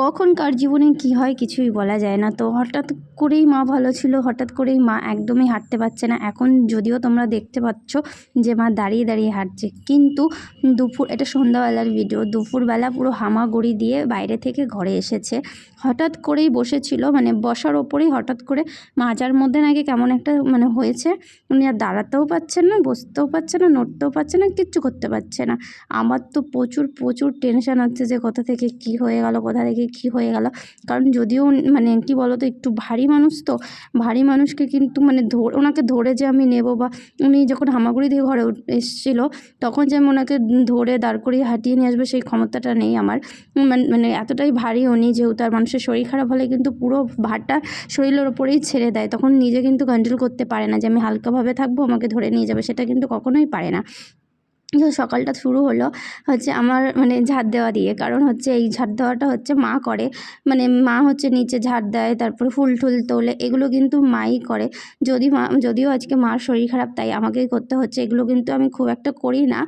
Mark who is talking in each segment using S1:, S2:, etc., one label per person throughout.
S1: কখন কার জীবনে কী হয় কিছুই বলা যায় না। তো হঠাৎ করেই মা ভালো ছিল, হঠাৎ করেই মা একদমই হাঁটতে পারছে না। এখন যদিও তোমরা দেখতে পাচ্ছ যে মা দাঁড়িয়ে দাঁড়িয়ে হাঁটছে। কিন্তু দুপুর, এটা সন্ধ্যাবেলার ভিডিও দুপুরবেলা পুরো হামাগুড়ি দিয়ে বাইরে থেকে ঘরে এসেছে। হঠাৎ করেই বসেছিল মানে বসার ওপরেই হঠাৎ করে মাজার মধ্যে নাকি কেমন একটা মানে হয়েছে। উনি আর দাঁড়াতেও পারছেন না, বসতেও পারছে না, নড়তেও পারছে না, কিচ্ছু করতে পারছে না। আমার তো প্রচুর প্রচুর টেনশন হচ্ছে যে কোথা থেকে কী হয়ে গেল, কোথা থেকে কী হয়ে গেল? কারণ যদিও মানে কী বলো তো একটু ভারী মানুষ তো, ভারী মানুষকে কিন্তু মানে ধরে ওনাকে ধরে যে আমি নেব বা উনি যখন হামাগুড়ি দিয়ে ঘরে এসেছিল, তখন যে আমি ওনাকে ধরে দাঁড় করিয়ে হাঁটিয়ে নিয়ে আসব সেই ক্ষমতাটা নেই আমার। মানে এতটাই ভারী উনি যেহেতু আর মানুষের শরীর খারাপ হলে কিন্তু পুরো ভারটা শরীরের ওপরেই ছেড়ে দেয়। তখন নিজে কিন্তু কন্ট্রোল করতে পারে না যে আমি হালকাভাবে থাকব, আমাকে ধরে নিয়ে যাবে, সেটা কিন্তু কখনোই পারে না। তো সকালটা শুরু হলো হচ্ছে আমার মানে ঝাড় দেওয়া দিয়ে। কারণ হচ্ছে এই ঝাড় দেওয়াটা হচ্ছে মা করে। মানে মা হচ্ছে নিচে ঝাড় দেয়, তারপরে ফুল টুল তোলে, এগুলো কিন্তু মাই করে। যদি মা, যদিও আজকে মার শরীর খারাপ, তাই আমাকেই করতে হচ্ছে। এগুলো কিন্তু আমি খুব একটা করি না।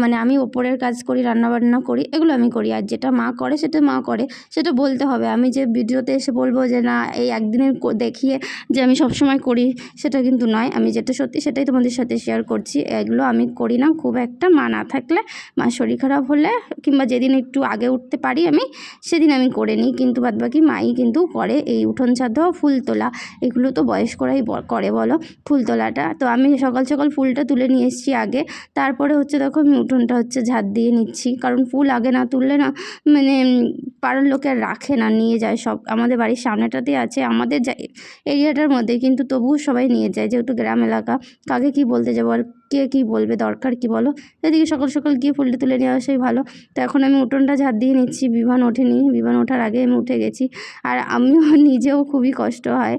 S1: মানে আমি ওপরের কাজ করি, রান্নাবান্না করি, এগুলো আমি করি। আর যেটা মা করে, সেটা মা করে। সেটা বলতে হবে। আমি যে ভিডিওতে এসে বলব যে, না, এই একদিনের দেখিয়ে যে আমি সবসময় করি, সেটা কিন্তু নয়। আমি যেটা সত্যি, সেটাই তোমাদের সাথে শেয়ার করছি। এগুলো আমি করি না খুব একটা মা না থাকলে মা শরীর খারাপ হলে কিংবা যেদিন একটু আগে উঠতে পারি আমি, সেদিন আমি করে নিই। কিন্তু বাদবাকি মাই কিন্তু করে এই উঠোন ছাদ দেওয়া ফুল তোলা, এগুলো তো বয়স্করাই করে বলো ফুল তোলাটা। তো আমি সকাল সকাল ফুলটা তুলে নিয়ে এসেছি আগে। তারপরে হচ্ছে দেখো আমি উঠোনটা হচ্ছে ঝাড় দিয়ে নিচ্ছি। কারণ ফুল আগে না তুললে না মানে পাড়ার লোকে রাখে না, নিয়ে যায় সব। আমাদের বাড়ির সামনেটাতেই আছে। আমাদের এরিয়াটার মধ্যে কিন্তু তবুও সবাই নিয়ে যায়। যেহেতু গ্রাম এলাকা, কাকে কি বলতে যাব আর কে কী বলবে, দরকার কি বলো? এদিকে সকাল সকাল গিয়ে ফুলটা তুলে নিয়ে আসাই ভালো। তো এখন আমি উঠোনটা ঝাড় দিয়ে নিচ্ছি বিমান ওঠেনি। বিমান ওঠার আগে আমি উঠে গেছি। আর আমিও নিজেও খুবই কষ্ট হয়।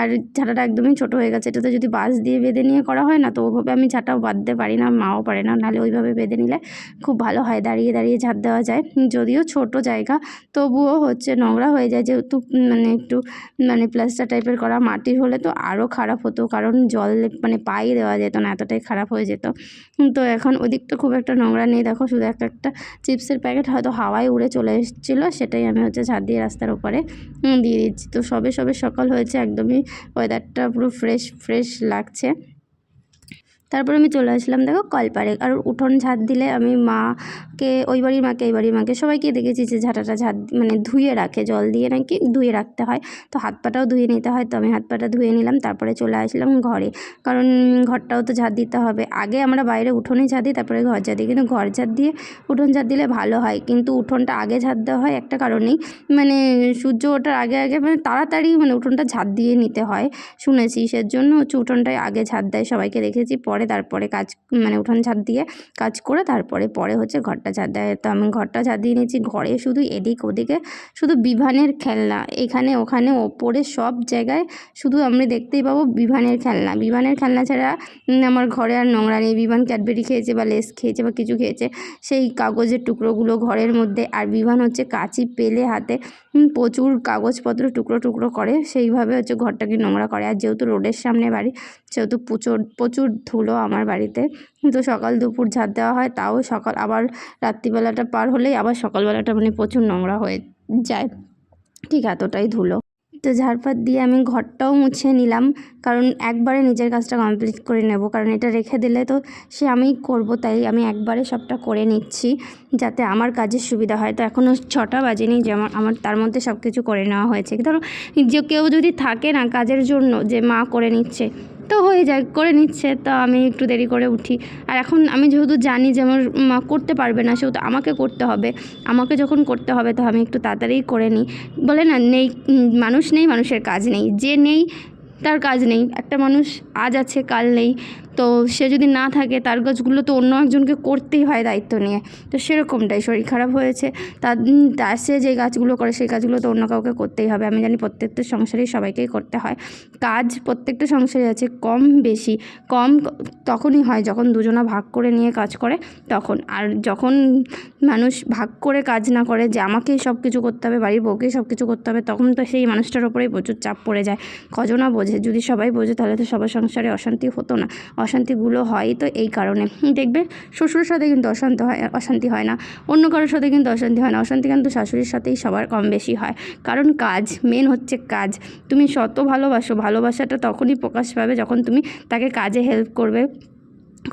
S1: আর ঝাঁটাটা একদমই ছোট হয়ে গেছে। এটাতে যদি বাঁশ দিয়ে বেঁধে নিয়ে করা হয় না, তো ওভাবে আমি ঝাঁটাও বাঁধতে পারি না, মাও পারে না। নাহলে ওইভাবে বেঁধে নিলে খুব ভালো হয়। দাঁড়িয়ে দাঁড়িয়ে ঝাঁট দেওয়া যায়। যদিও ছোট জায়গা, তবুও হচ্ছে নোংরা হয়ে যায়। যেহেতু মানে একটু মানে প্লাস্টার টাইপের করা মাটির হলে তো আরও খারাপ হতো। কারণ জল মানে পায়ে দেওয়া যেত না, এতটাই খারাপ হয়ে যেত। তো এখন ওদিকটা খুব একটা নোংরা নেই। দেখো শুধু একটা একটা চিপসের প্যাকেট, হয়তো হাওয়ায় উড়ে চলে এসেছিল, সেটাই আমি হচ্ছে ছাদ দিয়ে রাস্তার ওপরে দিয়ে দিচ্ছি। তো সবে সবে সকাল হয়েছে, একদমই ওয়েদারটা পুরো ফ্রেশ ফ্রেশ লাগছে। তারপর আমি চলে আসলাম, দেখো কলপারে আর উঠোন ঝাঁট দিলে আমি মাকে, ওই বাড়ির মাকে, এই বাড়ির মাকে সবাইকে দেখেছি যে ঝাঁটাটা ঝাঁট মানে ধুয়ে রাখে, জল দিয়ে নাকি ধুয়ে রাখতে হয়। তো হাত পাটাও ধুয়ে নিতে হয়, তো আমি হাত পাটা ধুয়ে নিলাম, তারপরে চলে আসলাম ঘরে। কারণ ঘরটাও তো ঝাঁট দিতে হবে। আগে আমরা বাইরে উঠোনে ঝাঁট দিই, তারপরে ঘর ঝাঁট দিই। কিন্তু ঘর ঝাঁট দিয়ে উঠোন ঝাঁট দিলে ভালো হয়। কিন্তু উঠোনটা আগে ঝাঁট দেওয়া হয়, একটা কারণেই। মানে সূর্য ওঠার আগে আগে মানে তাড়াতাড়ি মানে উঠোনটা ঝাঁট দিয়ে নিতে হয়, শুনেছি। সেজন্য হচ্ছে উঠোনটায় আগে ঝাঁট দেয়, সবাইকে দেখেছি। পরে তারপরে কাজ মানে উঠোন ঝাঁট দিয়ে কাজ করে, তারপরে পরে হচ্ছে ঘরটা ঝাঁট দেয়। তো আমি ঘরটা ঝাঁট দিয়ে নিয়েছি, ঘরে শুধু এদিক ওদিকে শুধু বিভানের খেলনা। এখানে, ওখানে, ওপরে সব জায়গায় শুধু আমি দেখতেই পাবো বিভানের খেলনা। বিভানের খেলনা ছাড়া আমার ঘরে আর নোংরা নেই। বিভান ক্যাডবেরি খেয়েছে বা লেস খেয়েছে বা কিছু খেয়েছে, সেই কাগজের টুকরোগুলো ঘরের মধ্যে। আর বিভান হচ্ছে কাঁচি পেলে হাতে প্রচুর কাগজপত্র টুকরো টুকরো করে। সেইভাবে হচ্ছে ঘরটাকে নোংরা করে। আর যেহেতু রোডের সামনে বাড়ি, সেহেতু প্রচুর প্রচুর ধুলো আমার বাড়িতে। তো সকাল দুপুর ঝাঁট দেওয়া হয়, তাও সকাল, আবার রাত্রিবেলাটা পার হলেই আবার সকালবেলাটা মানে প্রচুর নোংরা হয়ে যায়। ঠিক এতটাই ধুলো। তো ঝাড়ফাত দিয়ে আমি ঘরটাও মুছে নিলাম। কারণ একবারে নিজের কাজটা কমপ্লিট করে নেব। কারণ এটা রেখে দিলে তো সে আমি করব, তাই আমি একবারে সবটা করে নিচ্ছি যাতে আমার কাজের সুবিধা হয়। তো এখনও ছটা বাজেনি যেমন আমার তার মধ্যে সব কিছু করে নেওয়া হয়েছে। ধরো, যে কেউ যদি থাকে না কাজের জন্য, যে মা করে নিচ্ছে তো হয়ে যায়, করে নিচ্ছে, তো আমি একটু দেরি করে উঠি। আর এখন আমি যেহেতু জানি যে আমার মা করতে পারবে না, সেহেতু আমাকে করতে হবে। আমাকে যখন করতে হবে, তো আমি একটু তাড়াতাড়ি করে নিই। বলে না, নেই, মানুষ নেই, মানুষের কাজ নেই। যে নেই, তার কাজ নেই। একটা মানুষ আজ আছে, কাল নেই। তো সে যদি না থাকে, তার কাজগুলো তো অন্য একজনকে করতেই হয় দায়িত্ব নিয়ে। তো সেরকমটাই শরীর খারাপ হয়েছে। তার তার সে যে কাজগুলো করে, সেই কাজগুলো তো অন্য কাউকে করতেই হবে। আমি জানি প্রত্যেকটা সংসারেই সবাইকেই করতে হয়। কাজ প্রত্যেকটা সংসারে আছে। কম বেশি, কম তখনই হয় যখন দুজনা ভাগ করে নিয়ে কাজ করে, তখন। আর যখন মানুষ ভাগ করে কাজ না করে, যে আমাকেই সব কিছু করতে হবে, বাড়ির বউকেই সব কিছু করতে হবে, তখন তো সেই মানুষটার ওপরেই প্রচুর চাপ পড়ে যায়। কজনা বোঝে? যদি সবাই বোঝে, তাহলে তো সবার সংসারে অশান্তি হতো না। অশান্তিগুলো হয় তো এই কারণে। দেখবে শ্বশুরের সাথে কিন্তু অশান্ত হয়, অশান্তি হয় না। অন্য কারোর সাথে কিন্তু অশান্তি হয় না। অশান্তি কিন্তু শাশুড়ির সাথেই সবার কম বেশি হয়। কারণ কাজ মেন হচ্ছে কাজ। তুমি শত ভালোবাসো, ভালোবাসাটা তখনই প্রকাশ পাবে যখন তুমি তাকে কাজে হেল্প করবে।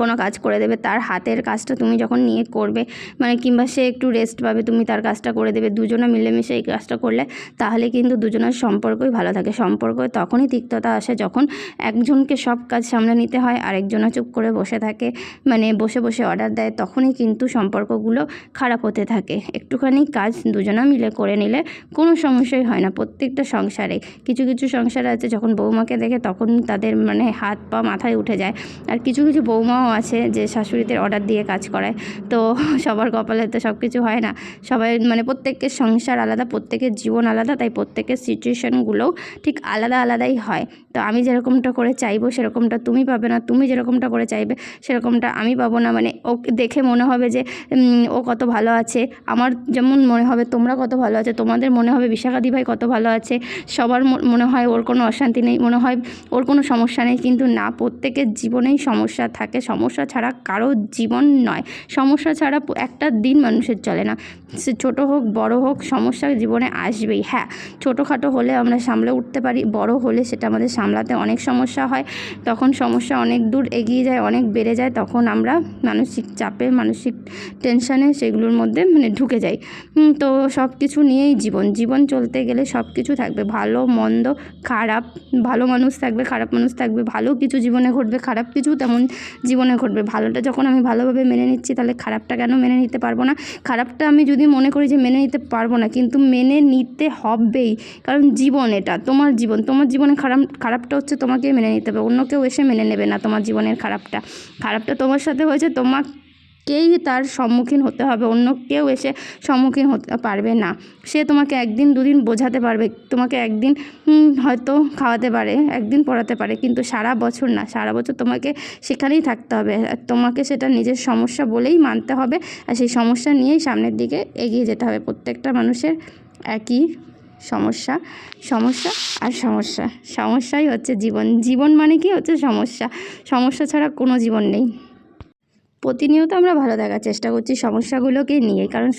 S1: কোনো কাজ করে দেবে, তার হাতের কাজটা তুমি যখন নিয়ে করবে মানে কিংবা সে একটু রেস্ট পাবে, তুমি তার কাজটা করে দেবে, দুজনে মিলেমিশে এই কাজটা করলে তাহলে কিন্তু দুজনের সম্পর্কই ভালো থাকে। সম্পর্ক তখনই তিক্ততা আসে যখন একজনকে সব কাজ সামলে নিতে হয় আরেকজনা চুপ করে বসে থাকে মানে বসে বসে অর্ডার দেয়, তখনই কিন্তু সম্পর্কগুলো খারাপ হতে থাকে। একটুখানি কাজ দুজনা মিলে করে নিলে কোনো সমস্যাই হয় না, প্রত্যেকটা সংসারে। কিছু কিছু সংসার আছে যখন বৌমাকে দেখে তখন তাদের মানে হাত পা মাথায় উঠে যায়, আর কিছু কিছু বৌমাও আছে যে শাশুড়িদের অর্ডার দিয়ে কাজ করায়। তো সবার কপালে তো সব কিছু হয় না। সবাই মানে প্রত্যেকের সংসার আলাদা, প্রত্যেকের জীবন আলাদা, তাই প্রত্যেকের সিচুয়েশানগুলোও ঠিক আলাদা আলাদাই হয়। তো আমি যেরকমটা করে চাইব, সেরকমটা তুমি পাবে না। তুমি যেরকমটা করে চাইবে, সেরকমটা আমি পাবো না। মানে ওকে দেখে মনে হবে যে ও কত ভালো আছে। আমার যেমন মনে হবে, তোমরা কত ভালো আছে। তোমাদের মনে হবে বিশাখাদি ভাই কত ভালো আছে। সবার মনে হয় ওর কোনো অশান্তি নেই। মনে হয় ওর কোনো সমস্যা নেই। কিন্তু না, প্রত্যেকের জীবনেই সমস্যা থাকে। সমস্যা ছাড়া কারও জীবন নয়। সমস্যা ছাড়া একটা দিন মানুষের চলে না। সে ছোটো হোক, বড় হোক, সমস্যা জীবনে আসবেই। হ্যাঁ ছোটোখাটো হলে আমরা সামলে উঠতে পারি, বড় হলে সেটা আমাদের সামলাতে অনেক সমস্যা হয়। তখন সমস্যা অনেক দূর এগিয়ে যায়, অনেক বেড়ে যায়। তখন আমরা মানসিক চাপে, মানসিক টেনশানে সেগুলোর মধ্যে মানে ঢুকে যাই। তো সব কিছু নিয়েই জীবন। জীবন চলতে গেলে সব কিছু থাকবে। ভালো, মন্দ, খারাপ, ভালো মানুষ থাকবে, খারাপ মানুষ থাকবে, ভালো কিছু জীবনে ঘটবে, খারাপ কিছু তেমন জীবনে ঘটবে। ভালোটা যখন আমি ভালোভাবে মেনে নিচ্ছি, তাহলে খারাপটা কেন মেনে নিতে পারব না? খারাপটা আমি যদি মনে করি যে মেনে নিতে পারব না, কিন্তু মেনে নিতে হবেই। কারণ জীবন এটা, তোমার জীবন। তোমার জীবনে খারাপ, খারাপটা হচ্ছে তোমাকে মেনে নিতে হবে। অন্য কেউ এসে মেনে নেবে না তোমার জীবনের খারাপটা। খারাপটা তোমার সাথে হয়েছে তোমাকেই তার সম্মুখীন হতে হবে, অন্য কেউ এসে সম্মুখীন হতে পারবে না। সে তোমাকে একদিন, দুদিন বোঝাতে পারবে, তোমাকে একদিন হয়তো খাওয়াতে পারে, একদিন পড়াতে পারে, কিন্তু সারা বছর না, সারা বছর তোমাকে সেখানেই থাকতে হবে। আর তোমাকে সেটা নিজের সমস্যা বলেই মানতে হবে, আর সেই সমস্যা নিয়েই সামনের দিকে এগিয়ে যেতে হবে। প্রত্যেকটা মানুষের একই সমস্যা সমস্যা আর সমস্যা। সমস্যাই হচ্ছে জীবন। জীবন মানে কি হচ্ছে সমস্যা? সমস্যা ছাড়া কোনো জীবন নেই। প্রতিনিয়ত আমরা ভালো থাকার চেষ্টা করছি, সমস্যাগুলোকে নিয়ে। কারণ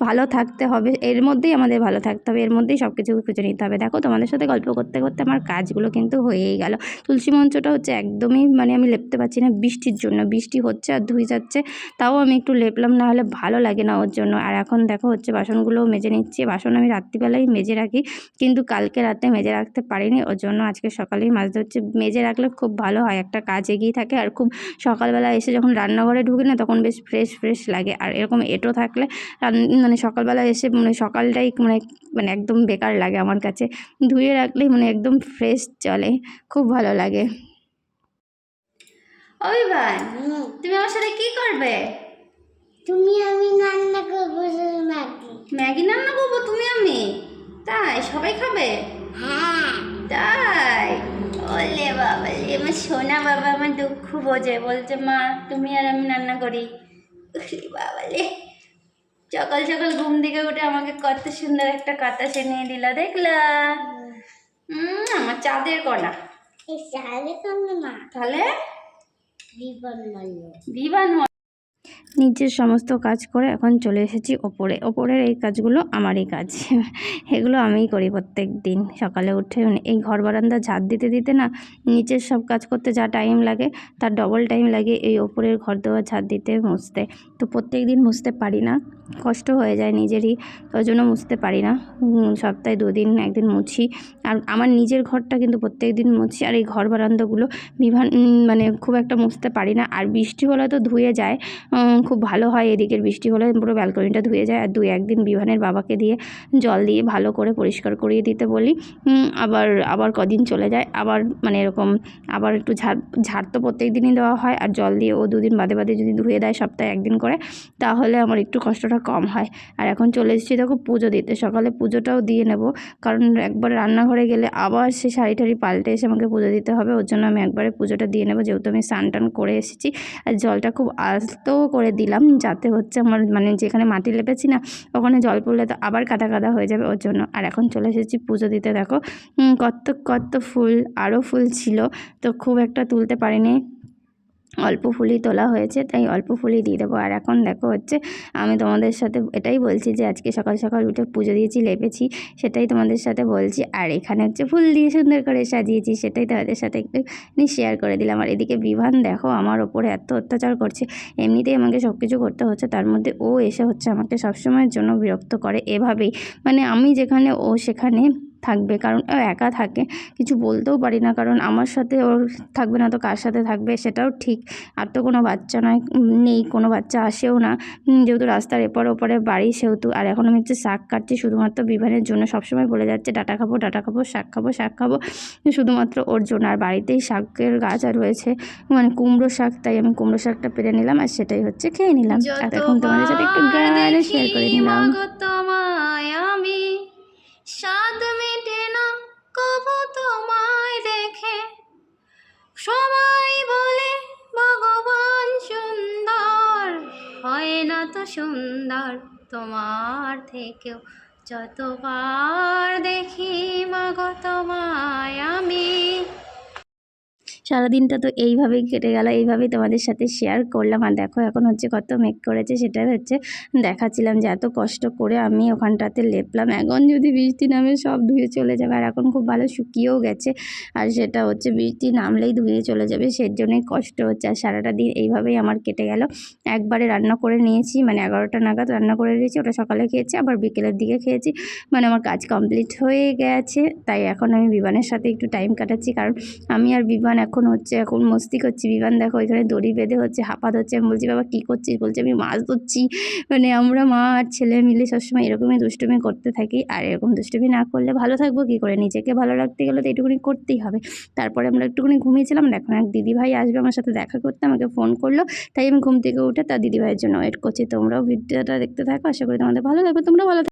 S1: ভালো থাকতে হবে, এর মধ্যেই আমাদের ভালো থাকতে হবে, এর মধ্যেই সব কিছু খুঁজে নিতে হবে। দেখো, তোমাদের সাথে গল্প করতে করতে আমার কাজগুলো কিন্তু হয়েই গেল। তুলসী মঞ্চটা হচ্ছে একদমই মানে আমি লেপতে পারছি না বৃষ্টির জন্য। বৃষ্টি হচ্ছে আর ধুয়ে যাচ্ছে, তাও আমি একটু লেপলাম, না হলে ভালো লাগে না ওর জন্য। আর এখন দেখো, হচ্ছে বাসনগুলোও মেজে নিচ্ছি, বাসন আমি রাত্রিবেলাই মেজে রাখি, কিন্তু কালকে রাতে মেজে রাখতে পারিনি, ওর জন্য আজকে সকালেই মাজতে ধরছে। মেজে রাখলে খুব ভালো হয়, একটা কাজ এগিয়ে থাকে। আর খুব সকালবেলা এসে যখন রান্নাঘরে ঢুকি না তখন বেশ ফ্রেশ ফ্রেশ লাগে। আর এরকম এটো থাকলে মানে সকালবেলা এসে মানে সকালটাই মানে মানে একদম বেকার লাগে আমার কাছে। ধুয়ে রাখলেই মানে একদম ফ্রেশ চলে। খুব ভালো লাগে। ওই ভাই তুমি আমার সাথে কি করবে?
S2: তুমি আমি রান্না করব ম্যাগি।
S1: ম্যাগি রান্না করব তুমি আমি? তাই সবাই খাবে?
S2: হ্যাঁ।
S1: তাই? ওলে বাবা আমার সোনা বাবা আমার দুঃখ বোঝে। বলছে মা তুমি আর আমি রান্না করি। বাবালে বাবা লে সকাল সকাল ঘুম থেকে উঠে আমাকে কত সুন্দর একটা কথা শুনিয়ে দিল দেখলা? হুম আমার চাঁদের কণা। তাহলে?
S2: রিবন
S1: নিজের সমস্ত কাজ করে এখন চলে এসেছি ওপরে। ওপরের এই কাজগুলো আমারই কাজ। এগুলো আমিই করি প্রত্যেক দিন। সকালে উঠে মানে এই ঘর বারান্দা ঝাড় দিতে দিতে না নিচের সব কাজ করতে যা টাইম লাগে, তার ডবল টাইম লাগে এই ওপরের ঘর দেওয়া ঝাড় দিতে, মুছতে। তো প্রত্যেক দিন মুছতে পারি না। কষ্ট হয়ে যায় নিজেরই। ওই জন্য মুছতে পারি না। সপ্তাহে দুদিন একদিন মুছি। আর আমার নিজের ঘরটা কিন্তু প্রত্যেক দিন মুছি। আর এই ঘর বারান্দাগুলো বিভান মানে খুব একটা মুছতে পারি না। আর বৃষ্টি হলে তো ধুয়ে যায়। খুব ভালো হয়। এদিকের বৃষ্টি হলে পুরো ব্যালকনিটা ধুয়ে যায় আর দুই একদিন বিভানের বাবাকে দিয়ে জল দিয়ে ভালো করে পরিষ্কার করিয়ে দিতে বলি। আবার আবার কদিন চলে যায়। আবার মানে এরকম আবার একটু ঝাড় ঝাড় তো প্রত্যেক দিনই দেওয়া হয় আর জল দিয়ে ও দুদিন বাদে বাদে যদি ধুয়ে দেয় সপ্তাহে একদিন করে, তাহলে আমার একটু কষ্টটা কম হয়। আর এখন চলে এসেছি দেখো পুজো দিতে। সকালে পুজোটাও দিয়ে নেব। কারণ একবার রান্নাঘরে গেলে আবার সে শাড়ি টাড়ি পাল্টে এসে আমাকে পুজো দিতে হবে। ওর জন্য আমি একবারে পুজোটা দিয়ে নেব। যেহেতু আমি স্নান টান করে এসেছি আর জলটা খুব আস্তেও করে দিলাম যাতে হচ্ছে আমার মানে যেখানে মাটি লেপেছি না, ওখানে জল পড়লে তো আবার কাদা কাদা হয়ে যাবে ওর জন্য। আর এখন চলে এসেছি পুজো দিতে। দেখো কত কত ফুল আরও ফুল ছিল, তো খুব একটা তুলতে পারিনি। অল্প ফুলই তোলা হয়েছে, তাই অল্প ফুলই দিয়ে দেবো। আর এখন দেখো হচ্ছে, আমি তোমাদের সাথে এটাই বলছি যে, আজকে সকাল সকাল উঠে পুজো দিয়েছি, লেপেছি, সেটাই তোমাদের সাথে বলছি। আর এখানে হচ্ছে ফুল দিয়ে সুন্দর করে সাজিয়েছি, সেটাই তোমাদের সাথে একটু শেয়ার করে দিলাম। আর এদিকে বিভান দেখো, আমার ওপরে এত অত্যাচার করছে, এমনিতেই আমাকে সব কিছু করতে হচ্ছে, তার মধ্যে ও এসে হচ্ছে আমাকে সবসময়ের জন্য বিরক্ত করে এভাবেই। মানে আমি যেখানে, ও সেখানে থাকবে কারণ ও একা থাকে কিছু বলতেও পারি না কারণ আমার সাথে ওর থাকবে না তো কার সাথে থাকবে সেটাও ঠিক। আর তো কোনো বাচ্চা নয় নেই কোনো বাচ্চা আসেও না। যেহেতু রাস্তার এপার ওপারে বাড়ি সেহেতু আর এখন আমি হচ্ছে শাক কাটছি শুধুমাত্র বিভানের জন্য সবসময় বলে যাচ্ছে ডাটা খাব ডাটা খাব শাক খাব শাক খাব। শুধুমাত্র ওর জন্য আর বাড়িতেই শাকের গাছ আর রয়েছে মানে কুমড়ো শাক তাই আমি কুমড়ো শাকটা পেরে নিলাম আর সেটাই হচ্ছে খেয়ে নিলাম। আর এখন তোমাদের সাথে একটু গান শেয়ার করে নিলাম।
S3: তোমায় আমি না কবু তোমায় দেখে। সবাই বলে, ভগবান সুন্দর, হয় না তো সুন্দর। তোমার থেকেও যতবার দেখি মাগো তোমায় আমি
S1: সারাদিনটা তো এইভাবেই কেটে গেল, এইভাবেই তোমাদের সাথে শেয়ার করলাম। আর দেখো এখন হচ্ছে কত মেঘ করেছে সেটা হচ্ছে দেখাচ্ছিলাম যে এত কষ্ট করে আমি ওখানটাতে লেপলাম। এখন যদি বৃষ্টি নামে সব ধুয়ে চলে যাবে, আর এখন খুব ভালো শুকিয়েও গেছে, আর সেটা হচ্ছে বৃষ্টি নামলেই ধুয়ে চলে যাবে সেই জন্যই কষ্ট হচ্ছে। আর সারাটা দিন এইভাবেই আমার কেটে গেল। একবারে রান্না করে নিয়েছি মানে এগারোটা নাগাদ রান্না করে নিয়েছি ওটা সকালে খেয়েছি, আবার বিকেলের দিকে খেয়েছি। মানে আমার কাজ কমপ্লিট হয়ে গেছে, তাই এখন আমি বিমানের সাথে একটু টাইম কাটাচ্ছি, কারণ আমি আর বিমান এখন হচ্ছে, এখন মস্তি করছি। বিমান দেখো, এখানে দড়ি বেঁধে হচ্ছে হাঁপা ধরছে আমি বলছি, বাবা, কী করছিস? বলছে, আমি মাছ ধরছি। মানে আমরা মা আর ছেলে মিলে সবসময় এরকমই দুষ্টুমি করতে থাকি। আর এরকম দুষ্টুমি না করলে ভালো থাকব কী করে? নিজেকে ভালো রাখতে গেলে তো এইটুকুনি করতেই হবে। তারপরে আমরা একটুখানি ঘুমিয়েছিলাম। এখন এক দিদিভাই আসবে আমার সাথে দেখা করতে, আমাকে ফোন করল। তাই আমি ঘুম থেকে উঠে তার দিদিভাইয়ের জন্য ওয়েট করছি। তোমরাও ভিডিওটা দেখতে থাকো। আশা করি তোমাদের ভালো লাগবে। তোমরা ভালো।